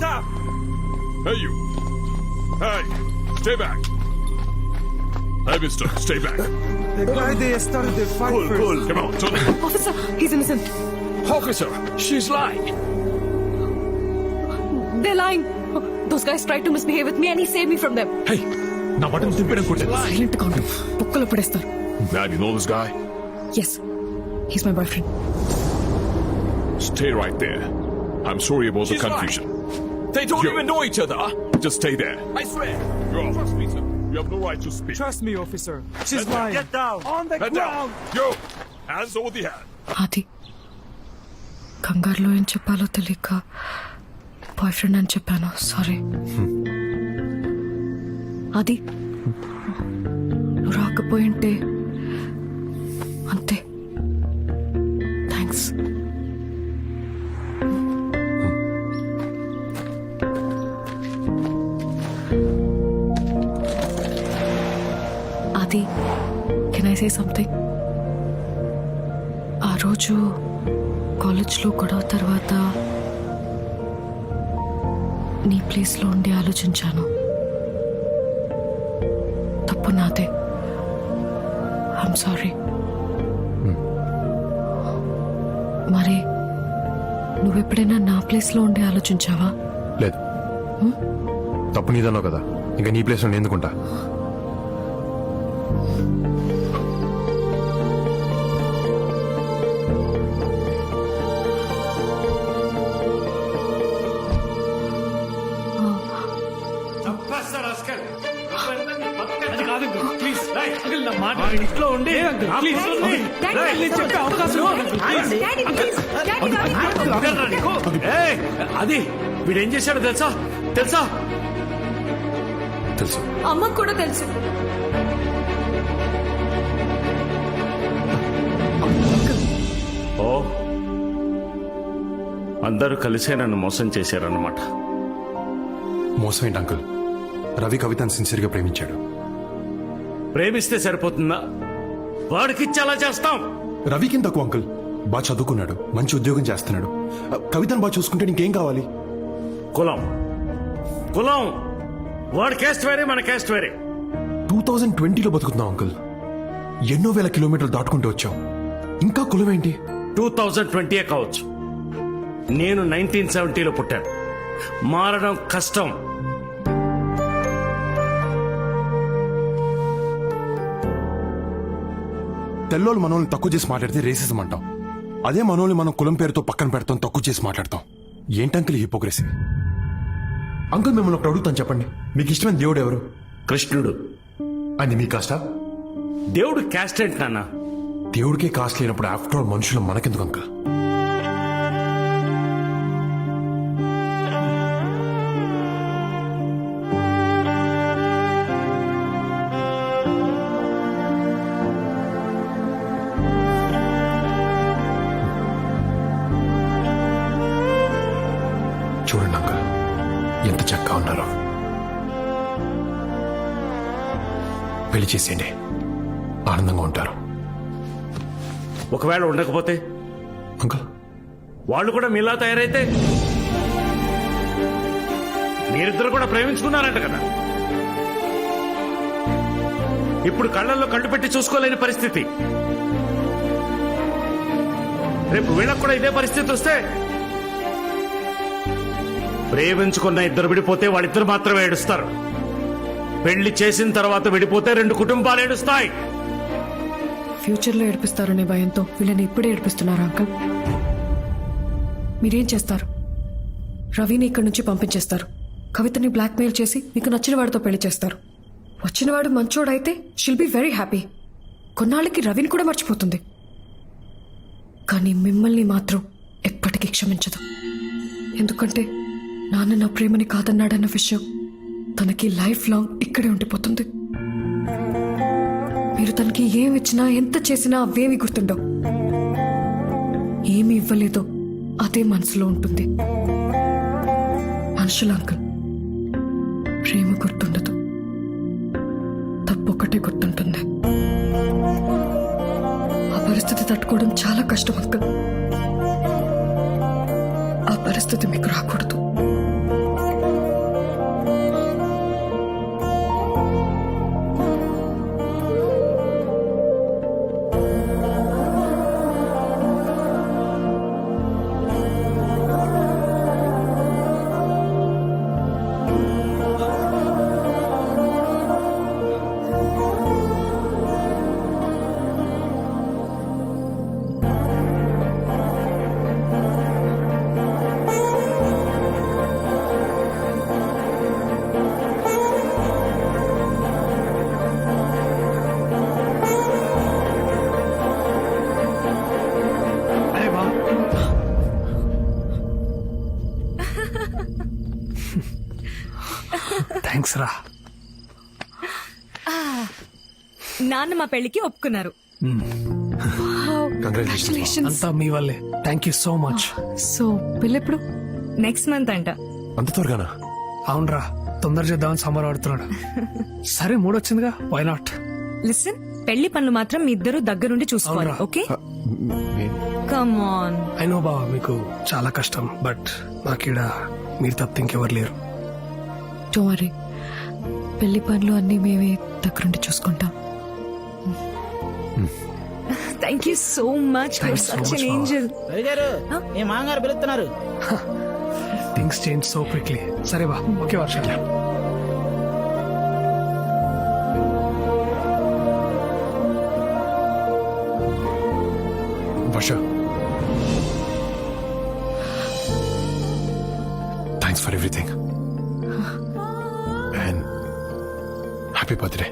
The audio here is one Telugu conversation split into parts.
up! Hey, you. Hey, stay back. Hey, mister, stay back. The guy they started the fight Cool, first. cool. Come on, turn it. Officer, he's innocent. Officer, she's lying. They're lying. Those guys tried to misbehave with me and he saved me from them. High నా బటన్ తిప్పడం కొట్టాను సైలెంట్ గా ఉండు బుక్కలో పడేస్తారు Man, you know this guy? Yes he's my boyfriend Stay right there. I'm sorry about the She's confusion. They don't You- even know each other. Just stay there. I swear. Go. Trust me, sir. You have no right to speak. Trust me, officer. She's down. lying. Get down. On the Head ground. down. Yo, hands over the head. అది కంగారులో ఏం చెప్పాలో తెలియక బాయ్ ఫ్రెండ్ అని చెప్పాను సారీ అది నువ్వు రాకపోయింటే అంతే థ్యాంక్స్ అది కెన్ ఐ సే సంథింగ్ ఆ రోజు కాలేజ్లో గొడవ తర్వాత నీ ప్లేస్లో ఉండి ఆలోచించాను. తప్పు నాదే. ఐఎమ్ సారీ మరి నువ్వెప్పుడైనా నా ప్లేస్లో ఉండి ఆలోచించావా? లేదు. తప్పు నీదన్నావు కదా. ఇంకా నీ ప్లేస్లో ఎందుకుంటా? ఇంట్లో ఉండి. చెప్పే అవకాశం అది వీడేం చేశాడో తెలుసా? తెలుసా? తెలుసు. అమ్మకు కూడా తెలుసు. ఓ. అందరూ కలిసే నన్ను మోసం చేశారన్నమాట. మోసం ఏంటి అంకుల్? రవి కవితను సిన్సియర్గా ప్రేమించాడు. ప్రేమిస్తే సరిపోతుందా? వాడికిచ్చి అలా చేస్తాం. రవికి తక్కువ అంకుల్. బాగా చదువుకున్నాడు మంచి ఉద్యోగం చేస్తున్నాడు. కవితను బాగా చూసుకుంటే ఇంకేం కావాలి? కులం. కులం. వాడి క్యాస్ట్ వేరే మన క్యాస్ట్ వేరే. టూ థౌజండ్ ట్వంటీలో బతుకుతున్నాం అంకుల్. ఎన్నో వేల కిలోమీటర్లు దాటుకుంటూ వచ్చాం ఇంకా కులం ఏంటి? టూ థౌజండ్ ట్వంటీ కావచ్చు. నేను నైన్టీన్ సెవెంటీలో పుట్టాను. మారడం కష్టం. తెల్లోళ్ళు మనోళ్ళని తక్కువ చేసి మాట్లాడితే రేసిజం అంటాం. అదే మనోళ్ళని మనం కులం పేరుతో పక్కన పెడతాం తక్కువ చేసి మాట్లాడతాం. ఏంటంకుల్ హిపోక్రసీ అంకుల్ మిమ్మల్ని ఒకటి అడుగుతాను చెప్పండి. మీకు ఇష్టమైన దేవుడు ఎవరు? కృష్ణుడు. అది మీ కాస్టా? దేవుడు క్యాస్ట్ ఏంటి నాన్న? దేవుడికే కాస్ట్ లేనప్పుడు ఆఫ్టర్ ఆల్ మనుషులు మనకెందుకు అంకుల్? చూడండి అంకుల్ ఎంత చక్కగా ఉన్నారో. పెళ్ళి చేసేయండి. ఆనందంగా ఉంటారు. ఒకవేళ ఉండకపోతే? అంకుల్. వాళ్ళు కూడా మీలా తయారైతే? మీరిద్దరు కూడా ప్రేమించుకున్నారంట కదా. ఇప్పుడు కళ్ళల్లో కళ్ళు పెట్టి చూసుకోలేని పరిస్థితి. రేపు వీళ్ళకు కూడా ఇదే పరిస్థితి వస్తే ప్రేమించుకున్న ఇద్దరు విడిపోతే వాళ్ళిద్దరు మాత్రమే ఏడుస్తారు. పెళ్ళి చేసిన తర్వాత విడిపోతే రెండు కుటుంబాలు ఏడుస్తాయి. ఫ్యూచర్లో ఏడిపిస్తారనే భయంతో వీళ్ళని ఇప్పుడే ఏడిపిస్తున్నారు అంకల్? మీరేం చేస్తారు? రవిని ఇక్కడి నుంచి పంపించేస్తారు. కవితని బ్లాక్మెయిల్ చేసి మీకు నచ్చిన వాడితో పెళ్ళి చేస్తారు. వచ్చినవాడు మంచోడైతే షిల్ బి వెరీ హ్యాపీ కొన్నాళ్ళకి రవిని కూడా మర్చిపోతుంది. కానీ మిమ్మల్ని మాత్రం ఎప్పటికీ క్షమించదు. ఎందుకంటే నాన్న నా ప్రేమని కాదన్నాడన్న విషయం తనకి లైఫ్ లాంగ్ ఇక్కడే ఉండిపోతుంది. మీరు తనకి ఏమి ఇచ్చినా ఎంత చేసినా అవేమి గుర్తుండవు. ఏమి ఇవ్వలేదో అదే మనసులో ఉంటుంది. మనుషుల అంకుల్ ప్రేమ గుర్తుండదు. తప్పొక్కటే గుర్తుంటుంది. ఆ పరిస్థితి తట్టుకోవడం చాలా కష్టం అంకుల్. ఆ పరిస్థితి మీకు రాకూడదు. థ్యాంక్స్ రా నాన్న మా పెళ్ళికి ఒప్పుకున్నారు. కంగ్రాచులేషన్ అంతా మీ వల్లే. Thank you so much so పెళ్ళెప్పుడు? Next month అంట. అంత త్వరగానా? అవునరా తొందర చేద్దామని సమ్మర్ ఆడుతున్నాడు సరే మూడొచ్చిందిగా. వై నాట్ లిసన్ పెళ్ళి పనులు మాత్రం మీ ఇద్దరు దగ్గరుండి చూసుకోవాలి అవునా? Okay? Come on I know బావా మీకు చాలా కష్టం బట్ నాకీడ మీరు తప్ప ఇంకెవరు లేరు. టోమరీ పెళ్ళి పనులు అన్నీ మేమే దగ్గరుండి చూసుకుంటాం. Thank you so much for such an. Angel గారు మీ మామగారు పిలుస్తున్నారు. థింగ్స్ చేంజ్ సో క్విక్లీ సరే బా okay Varsha. Varsha. Thanks for everything happy birthday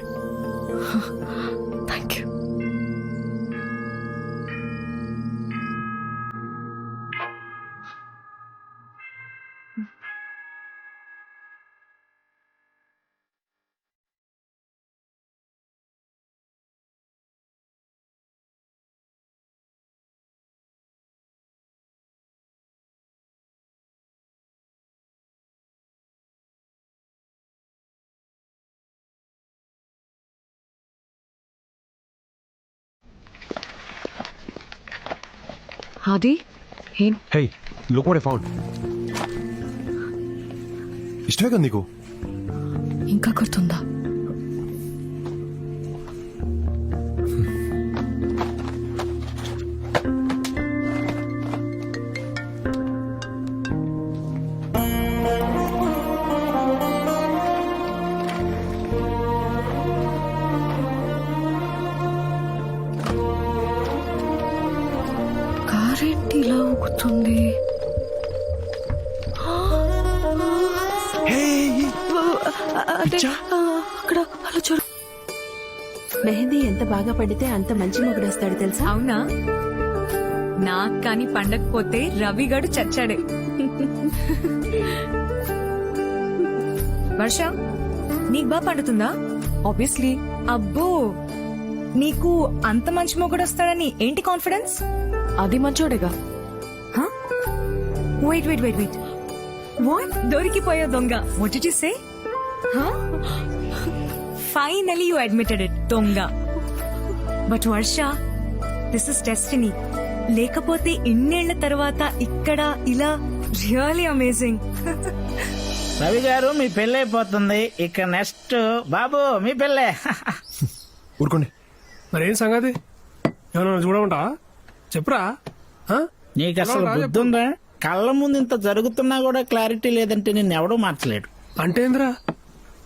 Aadi ఏం? Hey look what I found ఇష్టమే కదా నీకు? ఇంకా గుర్తుందా? ఇలా ఊగుతుంది? అదే, ఆ, అక్కడ అలా చూడు. మెహందీ ఎంత బాగా పడితే అంత మంచి మొగుడు వస్తాడు తెలుసా? అవునా? నాకు కానీ పండకపోతే రవి గడు చచ్చాడే. వర్ష నీకు బాగా పండుతుందా? ఆబ్వియస్లీ అబ్బో! నీకు అంత మంచి మొగుడు వస్తాడని ఏంటి కాన్ఫిడెన్స్ అది మంచోడేగా. Wait wait wait wait what దొరికిపోయా దొంగ. What did you say finally you admitted it దొంగ. But Varsha this is destiny లేకపోతే ఇన్నేళ్ళ తర్వాత ఇక్కడ ఇలా రియలీ అమేజింగ్ రవి గారు మీ పెళ్ళి అయిపోతుంది. ఇక నెక్స్ట్ బాబు మీ పెళ్ళే. ఊరుకోండి. మరి ఏం సంగతి? ఏమన్నా చూడమంటా చెప్పురా. ఆ? నీకు అసలు బుద్ధి ఉందా కళ్ళ ముందు ఇంత జరుగుతున్నా కూడా క్లారిటీ లేదంటే నిన్ను ఎవడూ మార్చలేడు. అంటే ఏందిరా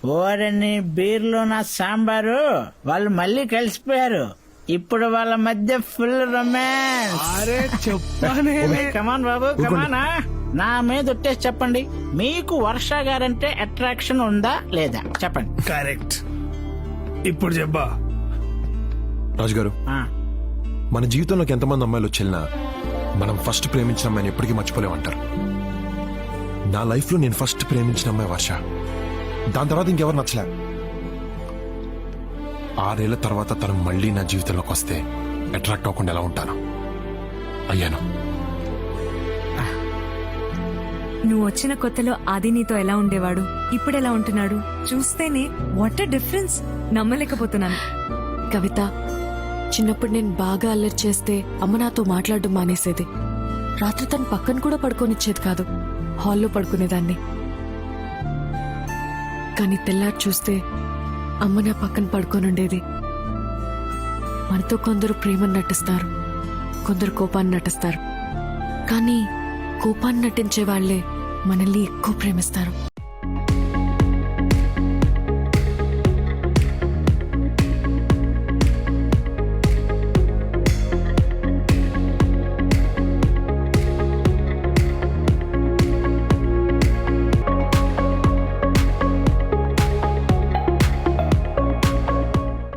ఓరని బీర్లో నా సాంబారు వాళ్ళు మళ్ళీ కలిసిపోయారు. ఇప్పుడు వాళ్ళ మధ్య ఫుల్ రొమాన్స్. అరే చెప్పానే. కమాన్ బాబు కమానా నా మీద ఒట్టేసి చెప్పండి. మీకు వర్ష గారంటే అట్రాక్షన్ ఉందా లేదా? చెప్పండి. కరెక్ట్. ఇప్పుడు చెప్పా. రాజు గారు ఆ, మన జీవితంలోకి ఎంతమంది అమ్మాయిలు వచ్చేళ్ళినా మనం ఫస్ట్ ప్రేమించిన అమ్మాయిని ఎప్పటికీ మర్చిపోలేమంటారు నా లైఫ్లో నేను ఫస్ట్ ప్రేమించిన అమ్మాయి వర్ష. దాని తర్వాత ఇంకెవరు నచ్చలే. ఆరేళ్ళ తర్వాత తను మళ్ళీ నా జీవితంలోకి వస్తే అట్రాక్ట్ అవ్వకుండా ఎలా ఉంటాను? అయ్యాను. నువ్వు వచ్చిన కొత్తలో ఆది నీతో ఎలా ఉండేవాడు? ఇప్పుడు ఎలా ఉంటున్నాడు? చూస్తేనే వాట్ డిఫరెన్స్ నమ్మలేకపోతున్నాను. కవిత చిన్నప్పుడు నేను బాగా అల్లరి చేస్తే అమ్మ నాతో మాట్లాడడం మానేసేది. రాత్రి తను పక్కన కూడా పడుకోనిచ్చేది కాదు. హాల్లో పడుకునేదాన్ని. కానీ తెల్లారి చూస్తే అమ్మ నా పక్కన పడుకోనుండేది. మనతో కొందరు ప్రేమను నటిస్తారు. కొందరు కోపాన్ని నటిస్తారు. కానీ కోపాన్ని నటించే వాళ్ళే మనల్ని ఎక్కువ ప్రేమిస్తారు.